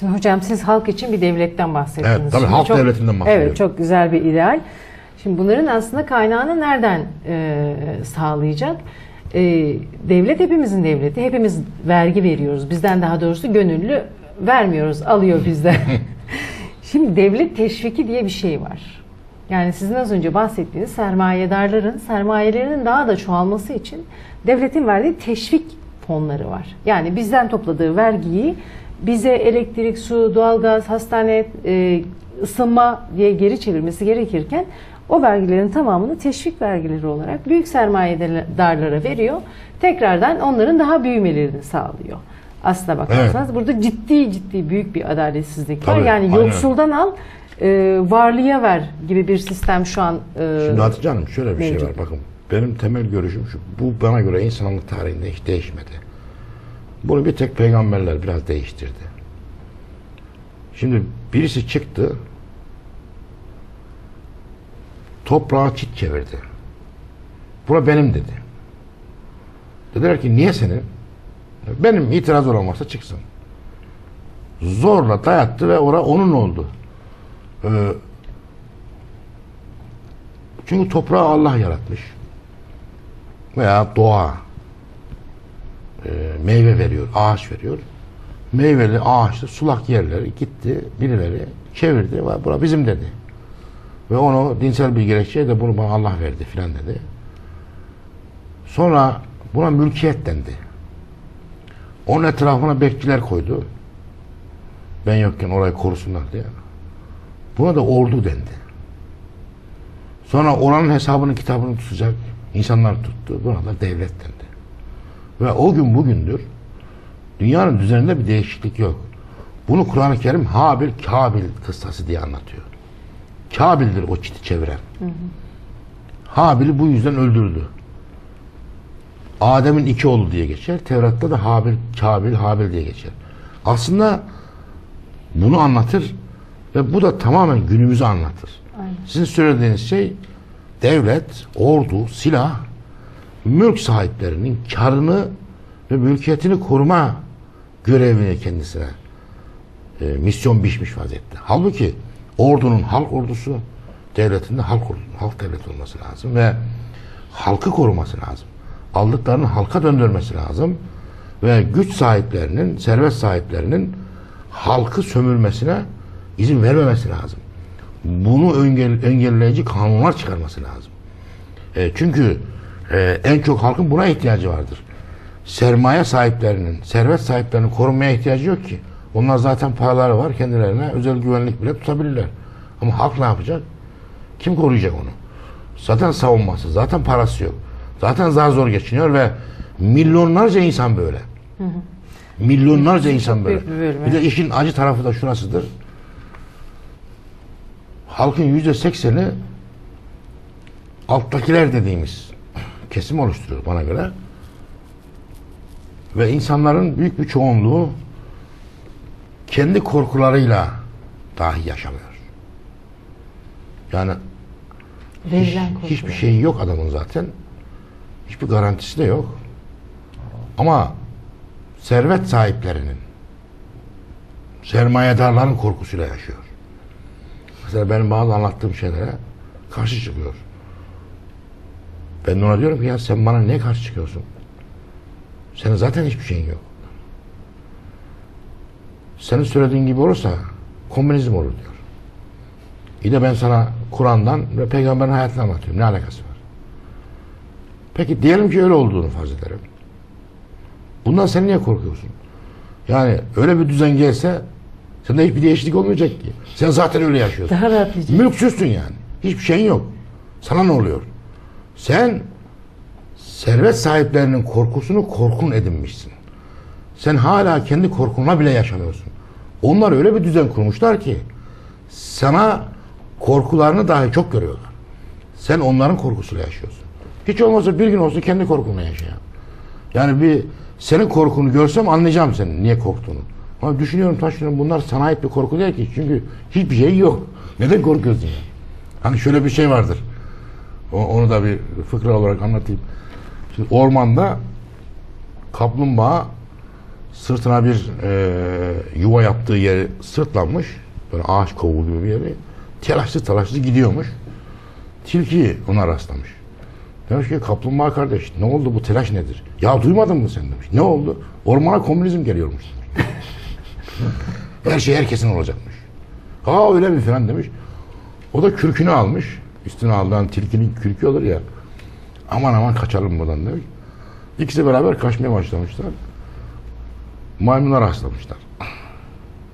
Şimdi hocam siz halk için bir devletten bahsettiniz. Evet, tabii Şimdi halk devletinden bahsediyorum. Evet çok güzel bir ideal. Şimdi bunların aslında kaynağını nereden e, sağlayacak? E, devlet hepimizin devleti. Hepimiz vergi veriyoruz. Bizden daha doğrusu gönüllü vermiyoruz. Alıyor bizden. Şimdi devlet teşviki diye bir şey var. Yani sizin az önce bahsettiğiniz sermayedarların sermayelerinin daha da çoğalması için devletin verdiği teşvik fonları var. Yani bizden topladığı vergiyi bize elektrik, su, doğalgaz, hastane, e, ısınma diye geri çevirmesi gerekirken o vergilerin tamamını teşvik vergileri olarak büyük sermayedarlara veriyor. Tekrardan onların daha büyümelerini sağlıyor. Aslına bakarsanız burada ciddi ciddi büyük bir adaletsizlik var. Tabii, yani aynen. yoksuldan al, e, varlıya ver gibi bir sistem şu an e, Şimdi Hatice Hanım şöyle bir şey mevcut. var bakın. Benim temel görüşüm şu. Bu bana göre insanlık tarihinde hiç değişmedi. Bunu bir tek peygamberler biraz değiştirdi. Şimdi birisi çıktı toprağa çit çevirdi. Bura benim dedi. Dediler ki niye senin? Benim itiraz olan varsa çıksın. Zorla dayattı ve ora onun oldu. Ee, çünkü toprağı Allah yaratmış. Veya doğa e, meyve veriyor, ağaç veriyor. Meyveli, ağaçlı, sulak yerleri gitti, birileri çevirdi ve bura bizim dedi. Ve onu dinsel bir gerekçeye de bunu bana Allah verdi filan dedi. Sonra buna mülkiyet dendi. Onun etrafına bekçiler koydu. Ben yokken orayı korusunlar diye. Buna da ordu dendi. Sonra oranın hesabını kitabını tutacak insanlar tuttu. Buna da devlet dendi. Ve o gün bugündür dünyanın düzeninde bir değişiklik yok. Bunu Kur'an-ı Kerim Habil Kabil kıssası diye anlatıyor. Kabil'dir o çiti çeviren. Habil'i bu yüzden öldürdü. Adem'in iki oğlu diye geçer. Tevrat'ta da Habil, Kabil, Habil diye geçer. Aslında bunu anlatır ve bu da tamamen günümüzü anlatır. Aynen. Sizin söylediğiniz şey devlet, ordu, silah, mülk sahiplerinin karını ve mülkiyetini koruma görevini kendisine e, misyon biçmiş vaziyette. Halbuki ordunun halk ordusu, devletin de halk halk devleti olması lazım ve halkı koruması lazım. Aldıklarını halka döndürmesi lazım ve güç sahiplerinin, servet sahiplerinin halkı sömürmesine izin vermemesi lazım. Bunu engel, engelleyici kanunlar çıkarması lazım. E, çünkü e, en çok halkın buna ihtiyacı vardır. Sermaye sahiplerinin, servet sahiplerinin korunmaya ihtiyacı yok ki. Onlar zaten paraları var, kendilerine özel güvenlik bile tutabilirler. Ama halk ne yapacak? Kim koruyacak onu? Zaten savunması, zaten parası yok. Zaten zar zor geçiniyor ve milyonlarca insan böyle. Milyonlarca insan böyle. bir. Bir de işin acı tarafı da şurasıdır. Halkın yüzde sekseni alttakiler dediğimiz kesim oluşturuyor bana göre. Ve insanların büyük bir çoğunluğu kendi korkularıyla dahi yaşamıyor. Yani hiç- hiçbir şeyi yok adamın zaten. Hiçbir garantisi de yok. Ama servet sahiplerinin sermayedarların korkusuyla yaşıyor. Mesela benim bazı anlattığım şeylere karşı çıkıyor. Ben de ona diyorum ki ya sen bana niye karşı çıkıyorsun? Senin zaten hiçbir şeyin yok. Senin söylediğin gibi olursa komünizm olur diyor. İyi de ben sana Kur'an'dan ve peygamberin hayatını anlatıyorum. Ne alakası var? Peki diyelim ki öyle olduğunu farz edelim. Bundan sen niye korkuyorsun? Yani öyle bir düzen gelse sende hiçbir değişiklik olmayacak ki. Sen zaten öyle yaşıyorsun. Daha rahatlayacak. Mülksüzsün yani. Hiçbir şeyin yok. Sana ne oluyor? Sen servet sahiplerinin korkusunu korkun edinmişsin. Sen hala kendi korkunla bile yaşamıyorsun. Onlar öyle bir düzen kurmuşlar ki sana korkularını dahi çok görüyorlar. Sen onların korkusuyla yaşıyorsun. Hiç olmazsa bir gün olsun kendi korkunla yaşa. ya. Yani bir senin korkunu görsem anlayacağım senin niye korktuğunu. Ama düşünüyorum taşıyorum bunlar sana ait bir korku değil ki. Çünkü hiçbir şey yok. Neden korkuyorsun ya? Hani şöyle bir şey vardır. Onu da bir fıkra olarak anlatayım. Şimdi ormanda kaplumbağa Sırtına bir e, yuva yaptığı yeri sırtlanmış. Böyle ağaç kovuğu gibi bir yeri. Telaşlı telaşlı gidiyormuş. Tilki ona rastlamış. Demiş ki kaplumbağa kardeş ne oldu bu telaş nedir? Ya duymadın mı sen demiş. Ne oldu? Ormana komünizm geliyormuş. Her şey herkesin olacakmış. Aa öyle mi falan demiş. O da kürkünü almış. Üstüne aldığın tilkinin kürkü olur ya. Aman aman kaçalım buradan demiş. İkisi beraber kaçmaya başlamışlar. Maymuna rastlamışlar.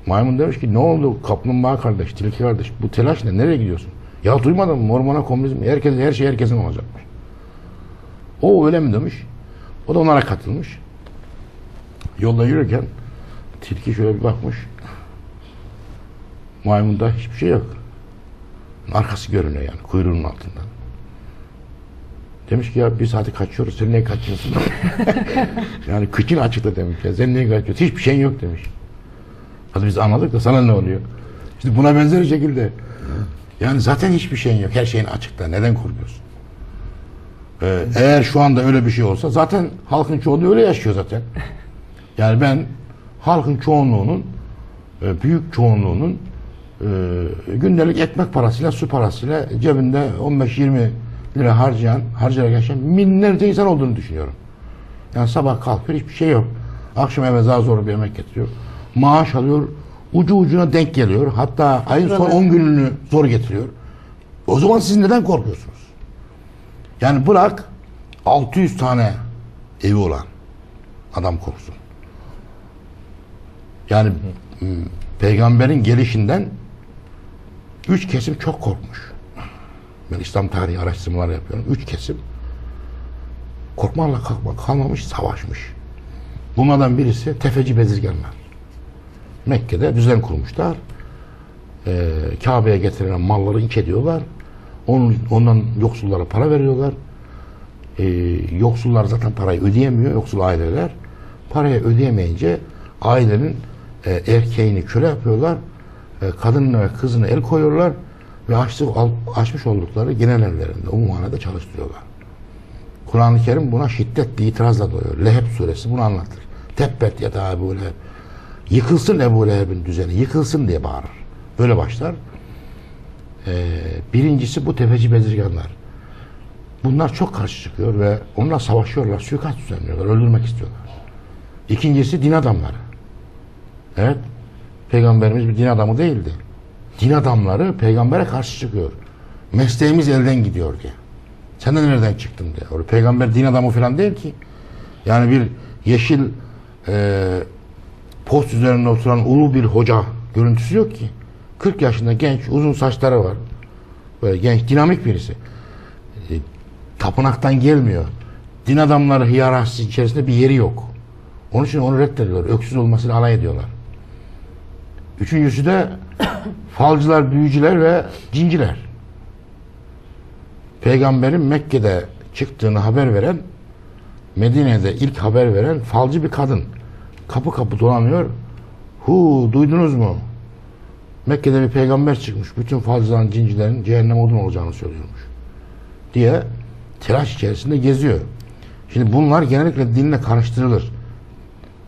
Maymun demiş ki ne oldu kaplumbağa kardeş, tilki kardeş bu telaş ne? Nereye gidiyorsun? Ya duymadın mı? Ormana komünizm. Herkes, her şey herkesin olacakmış. O öyle mi demiş. O da onlara katılmış. Yolda yürürken tilki şöyle bir bakmış. Maymunda hiçbir şey yok. Arkası görünüyor yani kuyruğunun altından. Demiş ki ya biz hadi kaçıyoruz sen niye kaçıyorsun? yani kıçın açıkta demiş ya sen niye kaçıyorsun? Hiçbir şeyin yok demiş. Hadi biz anladık da sana ne oluyor? İşte buna benzer şekilde. Yani zaten hiçbir şeyin yok. Her şeyin açıkta. Neden korkuyorsun? Ee, eğer şu anda öyle bir şey olsa zaten halkın çoğunluğu öyle yaşıyor zaten. Yani ben halkın çoğunluğunun e, büyük çoğunluğunun e, gündelik ekmek parasıyla su parasıyla cebinde 15-20 lira harcayan, harcayarak yaşayan binlerce insan olduğunu düşünüyorum. Yani sabah kalkıyor hiçbir şey yok. Akşam eve daha zor bir yemek getiriyor. Maaş alıyor. Ucu ucuna denk geliyor. Hatta ayın son 10 gününü zor getiriyor. O zaman siz neden korkuyorsunuz? Yani bırak 600 tane evi olan adam korksun. Yani m, peygamberin gelişinden üç kesim çok korkmuş. Ben İslam tarihi araştırmaları yapıyorum. Üç kesim korkmakla kalkmak kalmamış, savaşmış. Bunlardan birisi tefeci bezirganlar. Mekke'de düzen kurmuşlar. Ee, Kabe'ye getirilen malları inç ediyorlar. Onun, ondan yoksullara para veriyorlar. Ee, yoksullar zaten parayı ödeyemiyor, yoksul aileler. Parayı ödeyemeyince ailenin e, erkeğini köle yapıyorlar. E, kadınına ve kızına el koyuyorlar ve açtık, açmış oldukları genel evlerinde umumhanede çalıştırıyorlar. Kur'an-ı Kerim buna şiddetli itirazla doyuyor. Leheb suresi bunu anlatır. Tebbet ya da Ebu Leheb. Yıkılsın Ebu Leheb'in düzeni, yıkılsın diye bağırır. Böyle başlar. Ee, birincisi bu tefeci bezirganlar. Bunlar çok karşı çıkıyor ve onunla savaşıyorlar, suikast düzenliyorlar, öldürmek istiyorlar. İkincisi din adamları. Evet, peygamberimiz bir din adamı değildi. Din adamları peygambere karşı çıkıyor. Mesleğimiz elden gidiyor diye. Sen de nereden çıktın diye. Öyle peygamber din adamı falan değil ki. Yani bir yeşil e, post üzerinde oturan ulu bir hoca görüntüsü yok ki. 40 yaşında genç, uzun saçları var. Böyle genç, dinamik birisi. E, tapınaktan gelmiyor. Din adamları hiyerarşisi içerisinde bir yeri yok. Onun için onu reddediyorlar. Öksüz olmasıyla alay ediyorlar. Üçüncüsü de falcılar, büyücüler ve cinciler. Peygamberin Mekke'de çıktığını haber veren, Medine'de ilk haber veren falcı bir kadın. Kapı kapı dolanıyor. Hu duydunuz mu? Mekke'de bir peygamber çıkmış. Bütün falcıların, cincilerin cehennem odun olacağını söylüyormuş. Diye telaş içerisinde geziyor. Şimdi bunlar genellikle dinle karıştırılır.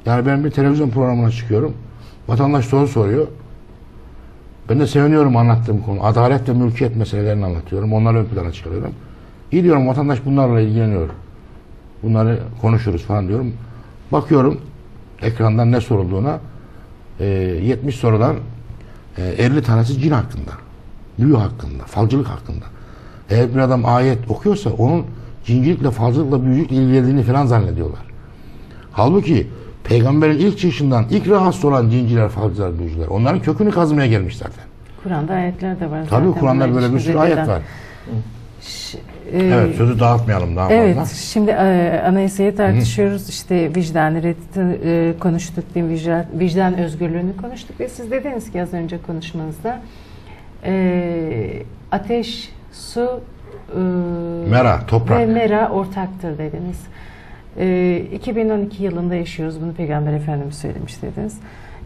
Yani ben bir televizyon programına çıkıyorum. Vatandaş soru soruyor. Ben de seviniyorum anlattığım konu. Adalet ve mülkiyet meselelerini anlatıyorum. Onları ön plana çıkarıyorum. İyi diyorum vatandaş bunlarla ilgileniyor. Bunları konuşuruz falan diyorum. Bakıyorum ekrandan ne sorulduğuna e, 70 sorudan e, 50 tanesi cin hakkında. Büyü hakkında, falcılık hakkında. Eğer bir adam ayet okuyorsa onun cincilikle, falcılıkla, büyücülükle ilgilendiğini falan zannediyorlar. Halbuki peygamberin ilk çıkışından ilk rahatsız olan cinciler, falcılar, büyücüler. Onların kökünü kazmaya gelmiş zaten. Kur'an'da ayetler de var. Tabii Kur'an'da böyle bir sürü ayet var. Ş- e, Evet sözü dağıtmayalım daha Evet, fazla. şimdi e, anayasayı tartışıyoruz. İşte vicdan reddi e, konuştuk, din vicdan, vicdan özgürlüğünü konuştuk ve siz dediniz ki az önce konuşmanızda e, ateş, su e, Mera, toprak. ve mera ortaktır dediniz. E, 2012 yılında yaşıyoruz. Bunu Peygamber Efendimiz söylemiş dediniz.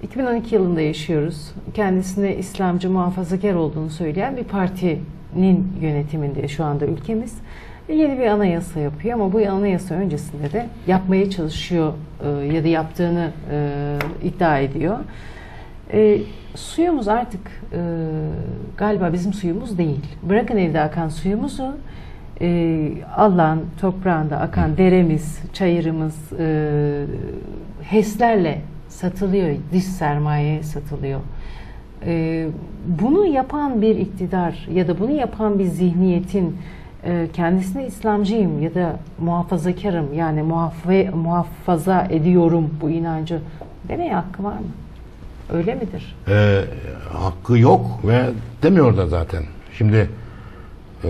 2012 yılında yaşıyoruz. Kendisine İslamcı muhafazakar olduğunu söyleyen bir partinin yönetiminde şu anda ülkemiz. yeni bir anayasa yapıyor ama bu anayasa öncesinde de yapmaya çalışıyor e, ya da yaptığını e, iddia ediyor. E, suyumuz artık e, galiba bizim suyumuz değil. Bırakın evde akan suyumuzu e, Allah'ın toprağında akan deremiz, çayırımız e, HES'lerle satılıyor, dış sermaye satılıyor. E, bunu yapan bir iktidar ya da bunu yapan bir zihniyetin e, kendisine İslamcıyım ya da muhafazakarım yani muhafe, muhafaza ediyorum bu inancı demeye hakkı var mı? Öyle midir? e, hakkı yok ve demiyor da zaten. Şimdi e,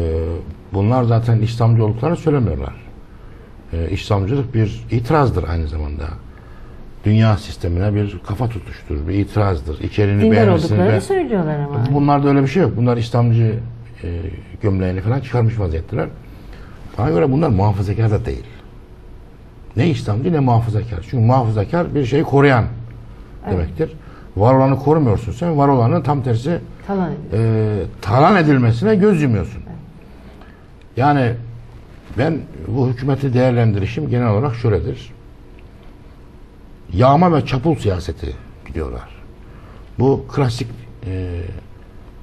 bunlar zaten İslamcı olduklarını söylemiyorlar. E, İslamcılık bir itirazdır aynı zamanda. Dünya sistemine bir kafa tutuştur, bir itirazdır. İçeriğini Dindar olduklarını ve söylüyorlar ama. bunlarda öyle bir şey yok. Bunlar İslamcı e, gömleğini falan çıkarmış vaziyetteler. Bana göre bunlar muhafazakar da değil. Ne İslamcı ne muhafazakar. Çünkü muhafazakar bir şeyi koruyan demektir. Var olanı korumuyorsun sen, var olanı tam tersi Talan e, talan edilmesine göz yumuyorsun. Yani ben bu hükümeti değerlendirişim genel olarak şöyledir. Yağma ve çapul siyaseti gidiyorlar. Bu klasik e,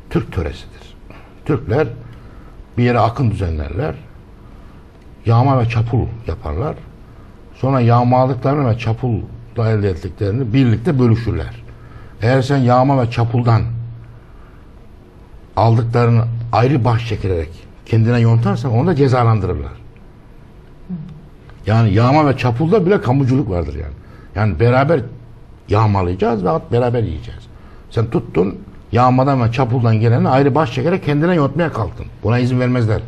Türk töresidir. Türkler bir yere akın düzenlerler. Yağma ve çapul yaparlar. Sonra yağmaladıklarını ve çapulla elde ettiklerini birlikte bölüşürler. Eğer sen yağma ve çapuldan aldıklarını ayrı baş çekilerek kendine yontarsan onu da cezalandırırlar. Yani yağma ve çapulda bile kamuculuk vardır yani. Yani beraber yağmalayacağız ve beraber yiyeceğiz. Sen tuttun yağmadan ve çapuldan geleni ayrı baş çekerek kendine yontmaya kalktın. Buna izin vermezler.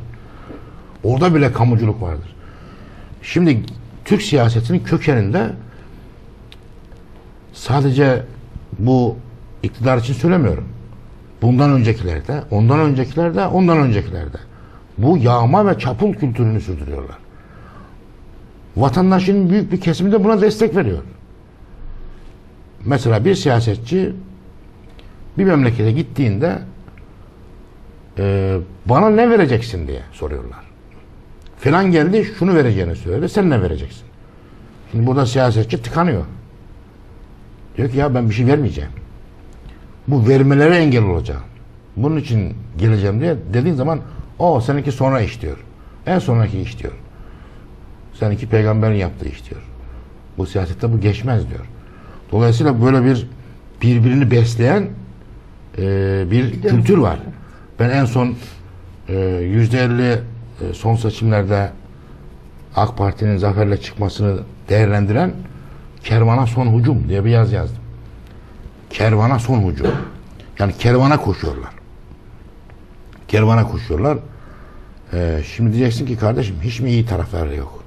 Orada bile kamuculuk vardır. Şimdi Türk siyasetinin kökeninde sadece bu iktidar için söylemiyorum. Bundan öncekilerde, ondan öncekilerde, ondan öncekilerde. Bu yağma ve çapul kültürünü sürdürüyorlar. Vatandaşın büyük bir kesimi de buna destek veriyor. Mesela bir siyasetçi bir memlekete gittiğinde e, bana ne vereceksin diye soruyorlar. Filan geldi şunu vereceğini söyledi. Sen ne vereceksin? Şimdi burada siyasetçi tıkanıyor. Diyor ki ya ben bir şey vermeyeceğim. Bu vermelere engel olacağım. Bunun için geleceğim diye dediğin zaman o seninki sonra iş diyor. En sonraki iş diyor. Seninki peygamberin yaptığı iş diyor. Bu siyasette bu geçmez diyor. Dolayısıyla böyle bir birbirini besleyen e, bir kültür var. Ben en son e, yüzde elli e, son seçimlerde AK Parti'nin zaferle çıkmasını değerlendiren kervana son hücum diye bir yaz yazdım. Kervana son hücum. Yani kervana koşuyorlar. Kervana koşuyorlar. Ee, şimdi diyeceksin ki kardeşim hiç mi iyi tarafları yok?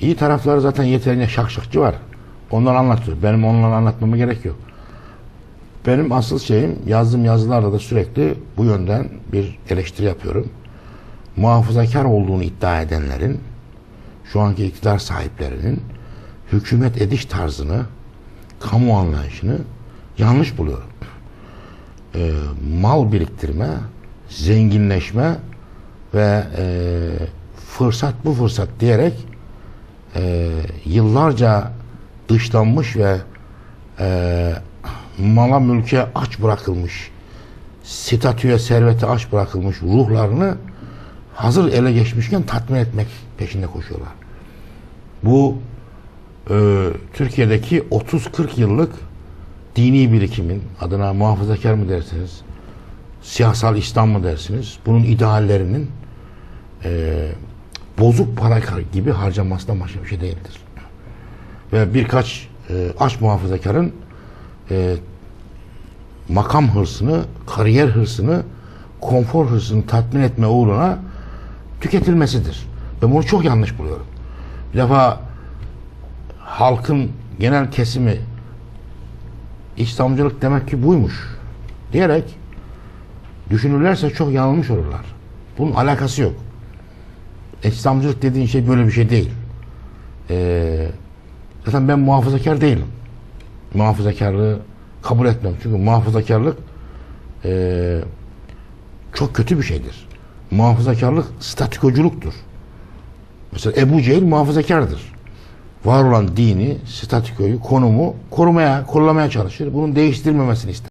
İyi tarafları zaten yeterince şakşakçı var. Onlar anlatıyor. Benim onları anlatmama gerek yok. Benim asıl şeyim yazdığım yazılarda da sürekli bu yönden bir eleştiri yapıyorum. Muhafazakar olduğunu iddia edenlerin şu anki iktidar sahiplerinin hükümet ediş tarzını, kamu anlayışını yanlış buluyorum. Ee, mal biriktirme, zenginleşme ve e, fırsat bu fırsat diyerek e, yıllarca dışlanmış ve e, mala mülke aç bırakılmış, statüye servete aç bırakılmış ruhlarını hazır ele geçmişken tatmin etmek peşinde koşuyorlar. Bu e, Türkiye'deki 30-40 yıllık dini birikimin adına muhafazakar mı dersiniz, siyasal İslam mı dersiniz, bunun ideallerinin e, bozuk para gibi harcamasından başka bir şey değildir. Ve birkaç e, aç muhafazakarın e, makam hırsını, kariyer hırsını, konfor hırsını tatmin etme uğruna tüketilmesidir. Ben bunu çok yanlış buluyorum. Bir defa halkın genel kesimi İslamcılık demek ki buymuş diyerek düşünürlerse çok yanılmış olurlar. Bunun alakası yok. İslamcılık dediğin şey böyle bir şey değil. Ee, zaten ben muhafazakar değilim. Muhafazakarlığı kabul etmem. Çünkü muhafazakarlık ee, çok kötü bir şeydir. Muhafazakarlık statikoculuktur. Mesela Ebu Cehil muhafazakardır. Var olan dini, statükoyu, konumu korumaya, kollamaya çalışır. Bunun değiştirilmemesini ister.